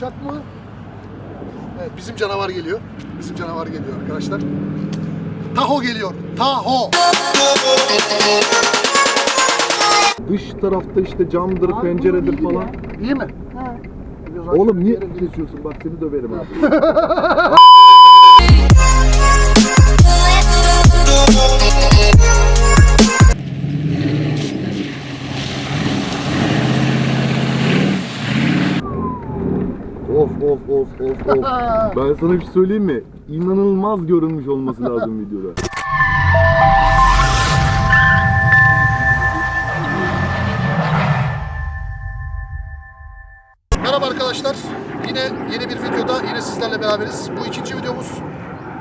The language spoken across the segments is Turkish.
Uçak mı? Evet, bizim canavar geliyor. Bizim canavar geliyor arkadaşlar. Taho geliyor. Taho. Dış tarafta işte camdır, penceredir falan. İyi mi? Oğlum niye kesiyorsun? Bak seni döverim abi. Ben sana bir şey söyleyeyim mi? İnanılmaz görünmüş olması lazım videoda. Merhaba arkadaşlar. Yine yeni bir videoda yine sizlerle beraberiz. Bu ikinci videomuz.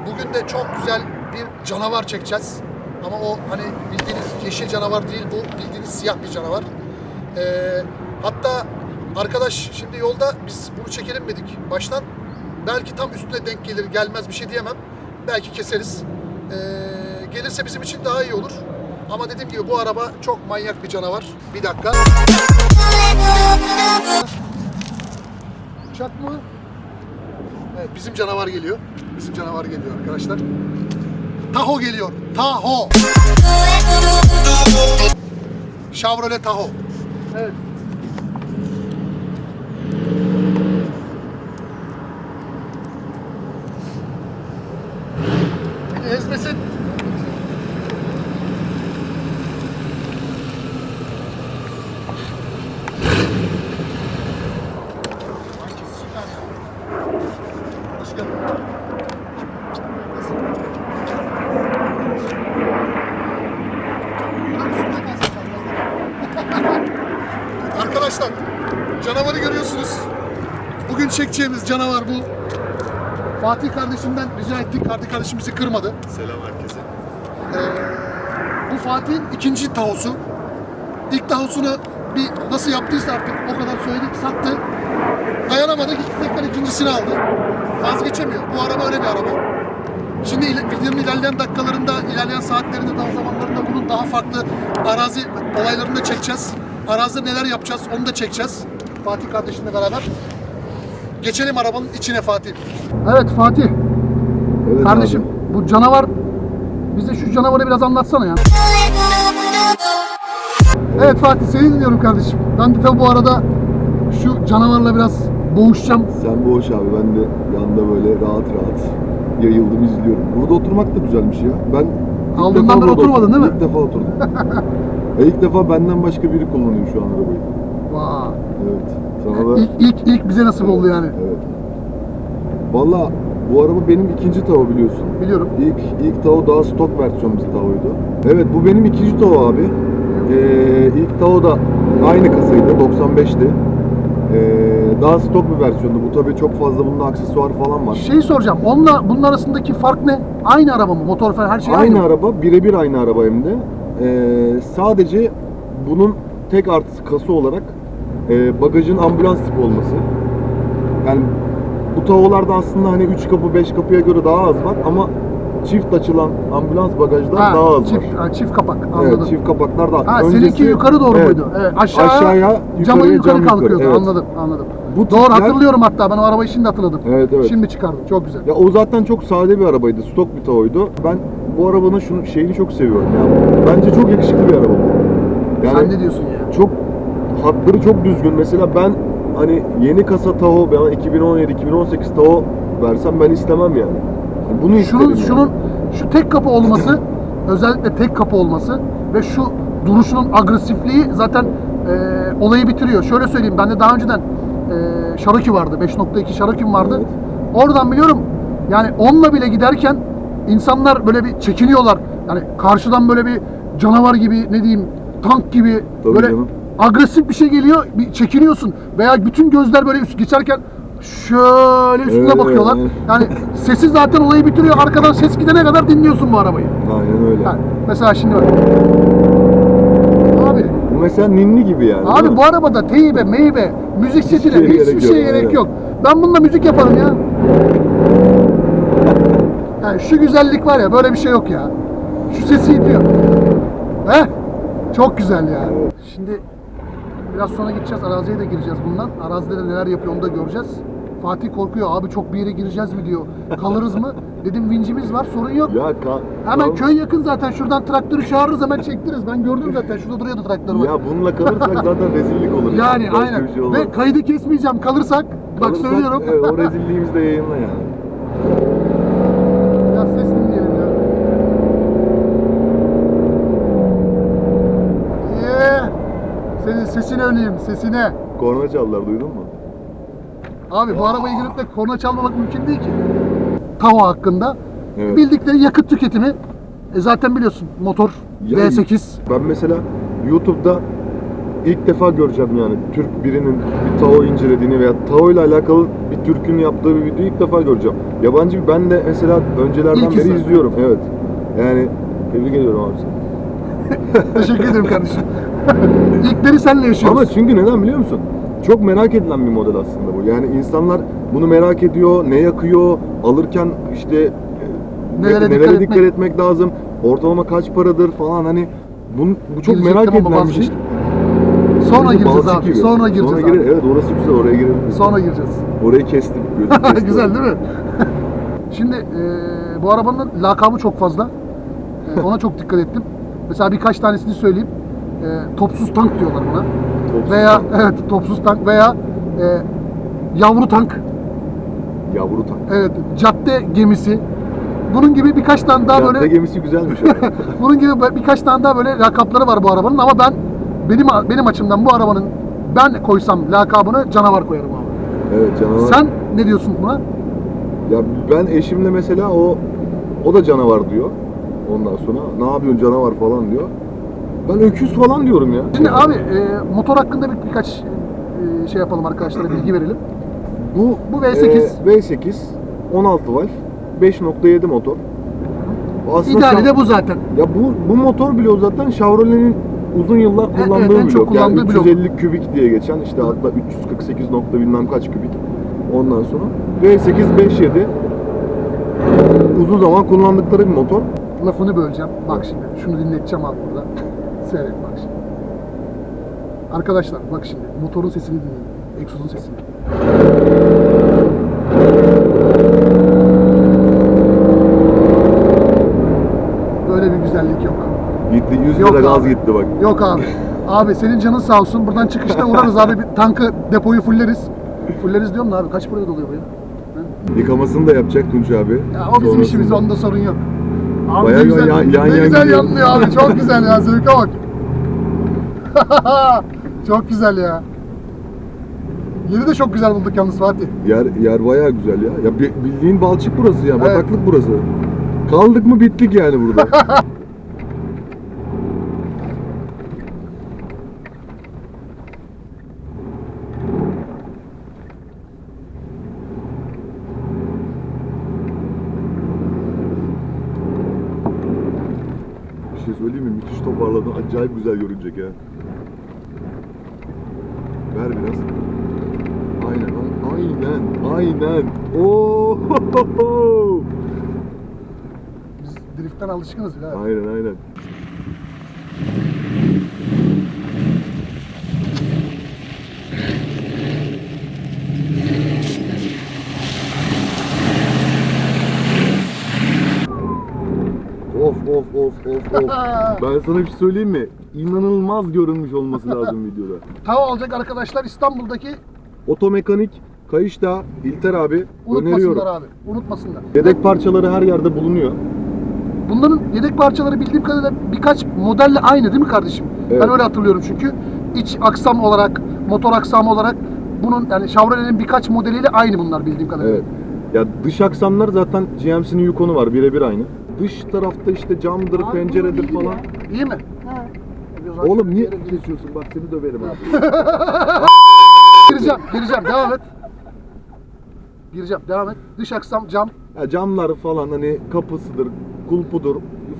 Bugün de çok güzel bir canavar çekeceğiz. Ama o hani bildiğiniz yeşil canavar değil bu bildiğiniz siyah bir canavar. Ee, hatta arkadaş şimdi yolda biz bunu çekelim dedik baştan. Belki tam üstüne denk gelir gelmez bir şey diyemem. Belki keseriz. Ee, gelirse bizim için daha iyi olur. Ama dediğim gibi bu araba çok manyak bir canavar. Bir dakika. Uçak mı? Evet, bizim canavar geliyor. Bizim canavar geliyor arkadaşlar. Taho geliyor. Taho. Chevrolet Taho. Evet. Arkadaşlar canavarı görüyorsunuz. Bugün çekeceğimiz canavar bu. Fatih kardeşimden rica ettik. Fatih kardeşim bizi kırmadı. Selam herkese. Bu Fatih'in ikinci tahosu. İlk tahosunu bir nasıl yaptıysa artık o kadar söyledik sattı. Dayanamadı gitti tekrar ikincisini aldı. Vazgeçemiyor. Bu araba öyle bir araba. Şimdi videonun ilerleyen dakikalarında, ilerleyen saatlerinde, daha zamanlarında bunun daha farklı arazi olaylarını da çekeceğiz. Arazide neler yapacağız onu da çekeceğiz. Fatih kardeşimle beraber. Geçelim arabanın içine Fatih. Evet Fatih. Evet Kardeşim bu canavar bize şu canavarı biraz anlatsana ya. Evet Fatih seni dinliyorum kardeşim. Ben de tabi bu arada şu canavarla biraz boğuşacağım. Sen boş abi ben de yanda böyle rahat rahat yayıldım izliyorum. Burada oturmak da güzelmiş ya. Ben ilk Aldığından defa beri burada oturmadın değil mi? İlk defa oturdum. e ilk defa benden başka biri kullanıyor şu an arabayı. Vay. Evet. Sana da İlk, ilk, ilk bize nasip oldu yani. Evet. Valla bu araba benim ikinci tava biliyorsun. Biliyorum. İlk ilk tava daha stok versiyon bir tavaydı. Evet bu benim ikinci tava abi. Ee, ilk tava da aynı kasaydı 95'ti. Ee, daha stok bir versiyondu. Bu tabii çok fazla bunda aksesuar falan var. Şeyi soracağım. Onunla bunun arasındaki fark ne? Aynı araba mı? Motor falan her şey aynı. aynı mı? araba, birebir aynı araba hem de. Ee, sadece bunun tek artısı kasa olarak e, bagajın ambulans tipi olması. Yani bu tavalarda aslında hani 3 kapı 5 kapıya göre daha az var ama çift açılan ambulans bagajda Ha, daha az çift, var. ha, çift kapak anladım. Evet, çift kapaklar da. Ha Öncesi- seninki yukarı doğru Evet. muydu? Evet. Aşağı, Aşağıya, camı yukarıya yukarı cam kalkıyordu. yukarı, evet. Anladım, anladım. Bu Doğru tipler- hatırlıyorum hatta ben o arabayı şimdi hatırladım. Evet, evet. Şimdi çıkardım. Çok güzel. Ya o zaten çok sade bir arabaydı. Stok bir tavaydı. Ben bu arabanın şunu şeyini çok seviyorum ya. Bence çok yakışıklı bir araba. Yani Sen ne diyorsun ya? çok hatları çok düzgün. Mesela ben hani yeni kasa Tahoe, ben 2017 2018 Tahoe versem ben istemem yani. Bunu. Şunun yani. şunun şu tek kapı olması özellikle tek kapı olması ve şu duruşunun agresifliği zaten e, olayı bitiriyor. Şöyle söyleyeyim bende daha önceden e, Cherokee vardı. 5.2 Cherokee'm vardı. Evet. Oradan biliyorum yani onunla bile giderken insanlar böyle bir çekiniyorlar. Yani karşıdan böyle bir canavar gibi ne diyeyim tank gibi Tabii böyle canım. agresif bir şey geliyor bir çekiniyorsun veya bütün gözler böyle üst geçerken şöyle üstüne Evet, bakıyorlar. evet. Yani sesi zaten olayı bitiriyor. Arkadan ses gidene kadar dinliyorsun bu arabayı. Aynen öyle. Yani mesela şimdi bak. Abi, Bu mesela ninni gibi yani. abi bu arabada teybe, meybe, müzik setine şeye hiçbir gerek şeye yok, gerek yok. Ben bununla müzik yaparım ya. Yani şu güzellik var ya böyle bir şey yok ya. Şu sesi itiyor. Heh, çok güzel ya. Şimdi biraz sonra gideceğiz araziye de gireceğiz bundan. Arazide de neler yapıyor onu da göreceğiz. Fatih korkuyor abi çok bir yere gireceğiz mi diyor. Kalırız mı? Dedim vincimiz var sorun yok. Ya ka- Hemen kal- köy yakın zaten şuradan traktörü çağırırız hemen çektiririz. Ben gördüm zaten şurada duruyordu traktör bak. Ya bununla kalırsak zaten rezillik olur. Yani Başka aynen. bir şey olmaz. Ve kaydı kesmeyeceğim kalırsak bak Kalırsak, söylüyorum. Evet, o rezilliğimizi de yayınla yani. Ya ses dinleyelim ya. Yeah. Sesini öleyim sesine. Korna çaldılar duydun mu? Abi bu arabayı girip de korna çalmamak mümkün değil ki. Tahoe hakkında Evet. bildikleri yakıt tüketimi e zaten biliyorsun motor Ya- V8 Ben mesela YouTube'da ilk defa göreceğim yani Türk birinin bir Tao incelediğini veya Tao ile alakalı bir Türk'ün yaptığı bir videoyu ilk defa göreceğim. Yabancı bir- ben de mesela öncelerden İlk beri izle. izliyorum. Evet. Yani tebrik ediyorum abi seni. Teşekkür ederim kardeşim. İlkleri seninle yaşıyoruz. Ama çünkü neden biliyor musun? Çok merak edilen bir model aslında bu. Yani insanlar bunu merak ediyor, ne yakıyor, alırken işte e, Nelere ne- dikkat nelere etmek- dikkat etmek lazım, ortalama kaç paradır falan hani bu, bu çok merak ama edilen bir şey. vazgeçtim. Sonra Bence gireceğiz balçık abi. gibi. Sonra gireceğiz Sonra abi. girer- Evet orası güzel oraya girelim. Sonra gireceğiz. Orayı kestim. gözüm kesti. Güzel değil mi? Şimdi e, bu arabanın lakabı çok fazla. E, ona çok dikkat ettim. Mesela birkaç tanesini söyleyeyim. E, topsuz tank diyorlar buna. Topsuz veya tank. evet topsuz tank veya e, yavru tank. Yavru tank. Evet cadde gemisi. Bunun gibi birkaç tane daha Cadde böyle gemisi güzelmiş. bunun gibi birkaç tane daha böyle lakapları var bu arabanın ama ben benim benim açımdan bu arabanın ben koysam lakabını canavar koyarım abi. evet canavar. Sen ne diyorsun buna? Ya ben eşimle mesela o o da canavar diyor. Ondan sonra ne yapıyorsun canavar falan diyor. Ben öküz falan diyorum ya. Şimdi abi e, motor hakkında bir, birkaç e, şey yapalım arkadaşlara bilgi verelim. Bu, Bu V8. e, V8 16 valve 5.7 motor. Aslında İdeali de bu zaten. Ya bu bu motor bile o zaten Chevrolet'in uzun yıllar Evet, kullandığı çok blok. Yani kullandığı blok. 350 kübik diye geçen işte hatta 348 nokta bilmem kaç kübik. Ondan sonra V8 5.7 uzun zaman kullandıkları bir motor. Lafını böleceğim. Bak şimdi şunu dinleteceğim abi burada. Seyret bak şimdi. Arkadaşlar bak şimdi motorun sesini dinleyin. Egzozun sesini. Böyle bir güzellik yok. Gitti 100 Yok lira gaz abi. gitti bak. Yok abi. Abi senin canın sağ olsun. Buradan çıkışta uğrarız abi. Bir tankı, depoyu fulleriz. Fulleriz diyorum da abi kaç paraya doluyor bu ya? Yıkamasını da yapacak Tunç abi. Ya o bizim Sonrasında. işimiz onda sorun yok. Abi Bayağı ne güzel, yan- yan ne yan güzel gidiyor. yanlıyor abi. Çok güzel ya. Zevke bak. çok güzel ya. Yeri de çok güzel bulduk yalnız Fatih. Yer yer bayağı güzel ya. Ya bi- bildiğin balçık burası ya. Evet. Bataklık burası. Kaldık mı bittik yani burada. Bir şey söyleyeyim mi? Müthiş toparladın. Acayip güzel görünecek ya. Ver biraz. Aynen, aynen, aynen. Oo! Biz driftten alışkınız ya. Aynen, aynen. Of of of of. Ben sana bir şey söyleyeyim mi? İnanılmaz görünmüş olması lazım videoda. Tava alacak arkadaşlar İstanbul'daki Otomekanik Kayışta İlter abi unutmasınlar öneriyorum. abi. Unutmasınlar. Yedek parçaları her yerde bulunuyor. Bunların yedek parçaları bildiğim kadarıyla birkaç modelle aynı değil mi kardeşim? Evet. Ben öyle hatırlıyorum çünkü. iç aksam olarak, motor aksamı olarak bunun yani Chevrolet'in birkaç modeliyle aynı bunlar bildiğim kadarıyla. Evet. Ya dış aksamlar zaten GMC'nin Yukon'u var birebir aynı. Dış tarafta işte camdır, Abi penceredir bilgi falan. ya. İyi mi? Oğlum niye kesiyorsun? Bak seni döverim abi. Gireceğim, gireceğim. Devam et. Gireceğim, devam et. Dış aksam cam. Ya camlar falan hani kapısıdır, kulpudur,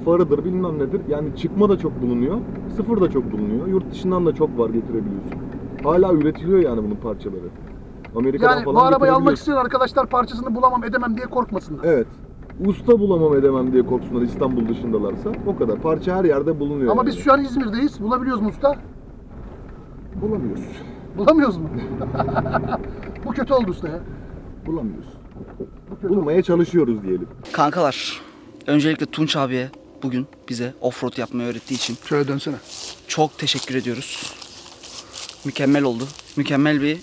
farıdır bilmem nedir. Yani çıkma da çok bulunuyor. Sıfır da çok bulunuyor. Yurt dışından da çok var getirebiliyorsun. Hala üretiliyor yani bunun parçaları. Amerika'dan Yani falan bu arabayı almak getirebiliyorsun. isteyen arkadaşlar parçasını bulamam edemem diye korkmasınlar. Evet. Usta bulamam edemem diye korksunlar İstanbul dışındalarsa. O kadar. Parça her yerde bulunuyor. Ama yani. biz şu an İzmir'deyiz. Bulabiliyoruz mu usta? bulamıyoruz. Bulamıyoruz mu? bu kötü oldu usta ya. bulamıyoruz. Bulmaya çalışıyoruz diyelim. Kankalar, öncelikle Tunç abiye bugün bize offroad yapmayı öğrettiği için Şöyle dönsene. çok teşekkür ediyoruz. Mükemmel oldu. Mükemmel bir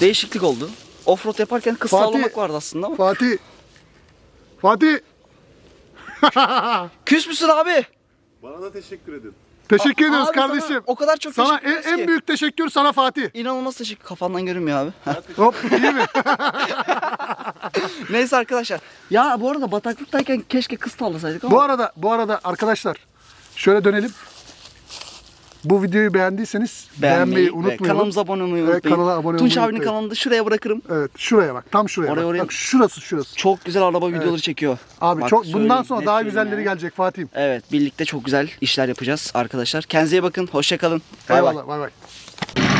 değişiklik oldu. Offroad yaparken kız Fatih- vardı aslında ama. Fatih. Fatih. Küs müsün abi? Bana da teşekkür edin. Teşekkür A- ediyoruz abi sana kardeşim. o kadar çok Sana teşekkür en, ederiz en ki. büyük teşekkür sana Fatih. İnanılmaz teşekkür. Kafandan görünmüyor abi. Hop iyi mi? Neyse arkadaşlar. Ya bu arada bataklıktayken keşke kız tavlasaydık ama. bu arada bu arada arkadaşlar şöyle dönelim. Bu videoyu beğendiyseniz beğenmeyi, ve unutmayalım. kanalımıza abone olmayı Evet, unutmayın. kanala abone Tunç olmayı abinin unutmayın. kanalını da şuraya bırakırım. Evet şuraya bak tam şuraya Oraya, bak. oraya. Bak şurası şurası. Çok güzel araba videoları çekiyor. Abi Bak, çok bundan söyleyeyim, sonra net daha söyleyeyim güzelleri yani. gelecek Fatih'im. Evet birlikte çok güzel işler yapacağız arkadaşlar. Kendinize iyi bakın. Hoşça kalın. Bay bay. Eyvallah bay bay.